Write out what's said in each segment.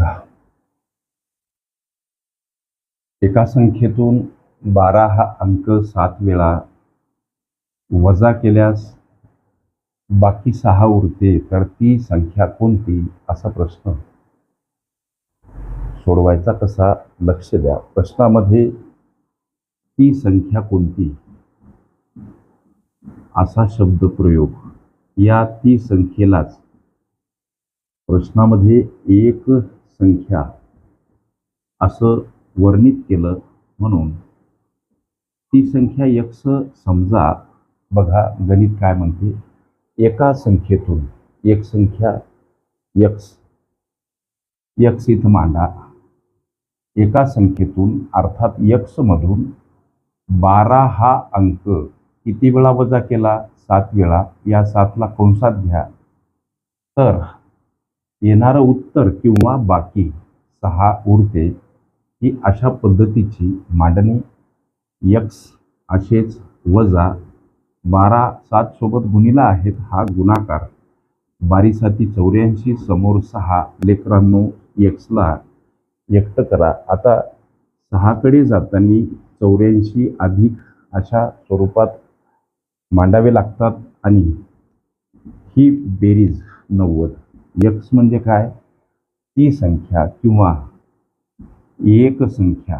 बघा. एका संख्येतून बारा हा अंक सात वेळा वजा केल्यास बाकी सहा उरते तर ती संख्या कोणती? असा प्रश्न. सोडवायचा कसा लक्ष द्या. प्रश्नामध्ये ती संख्या कोणती? असा शब्दप्रयोग या ती संख्येलाच प्रश्नामध्ये एक संख्या असं वर्णित केलं म्हणून ती संख्या यक्स समजा बघा गणित काय म्हणते एका संख्येतून एक संख्या यक्स यक्स इथं मांडा. एका संख्येतून अर्थात यक्समधून बारा हा अंक किती वेळा वजा केला? सात वेळा. या सातला कंसात घ्या. तर येणारं उत्तर किंवा बाकी सहा उरते ही अशा पद्धतीची मांडणी यक्स असेच वजा बारा सात सोबत गुणिला आहेत हा गुणाकार. बारीसाती चौऱ्याऐंशी समोर सहा लेकरांनो यक्सला व्यक्त करा. आता सहाकडे जाताना चौऱ्याऐंशी अधिक अशा स्वरूपात मांडावे लागतात आणि ही बेरीज नव्वद. यक्स म्हणजे काय? ती संख्या किंवा एक संख्या.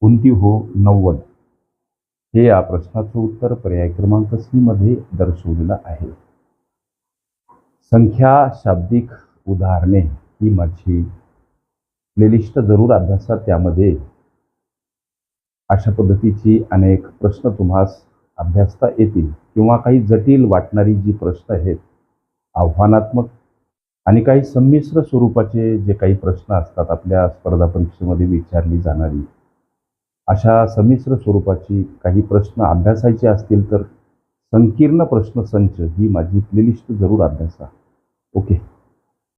कोणती हो? नव्वद. हे या प्रश्नाचं उत्तर पर्याय क्रमांक सी मध्ये दर्शवलेलं आहे. संख्या शाब्दिक उदाहरणे ही माझी प्लेलिस्ट जरूर अभ्यासा. त्यामध्ये अशा पद्धतीची अनेक प्रश्न तुम्हास अभ्यासता येतील किंवा काही जटिल वाटणारी जी प्रश्न आहेत आव्हानात्मक आणि काही संमिश्र स्वरूपाचे जे काही प्रश्न असतात आपल्या स्पर्धा परीक्षेमध्ये विचारली जाणारी अशा संमिश्र स्वरूपाची काही प्रश्न अभ्यासायचे असतील तर संकीर्ण प्रश्नसंच ही माझी प्लेलिस्ट जरूर अभ्यासा. ओके.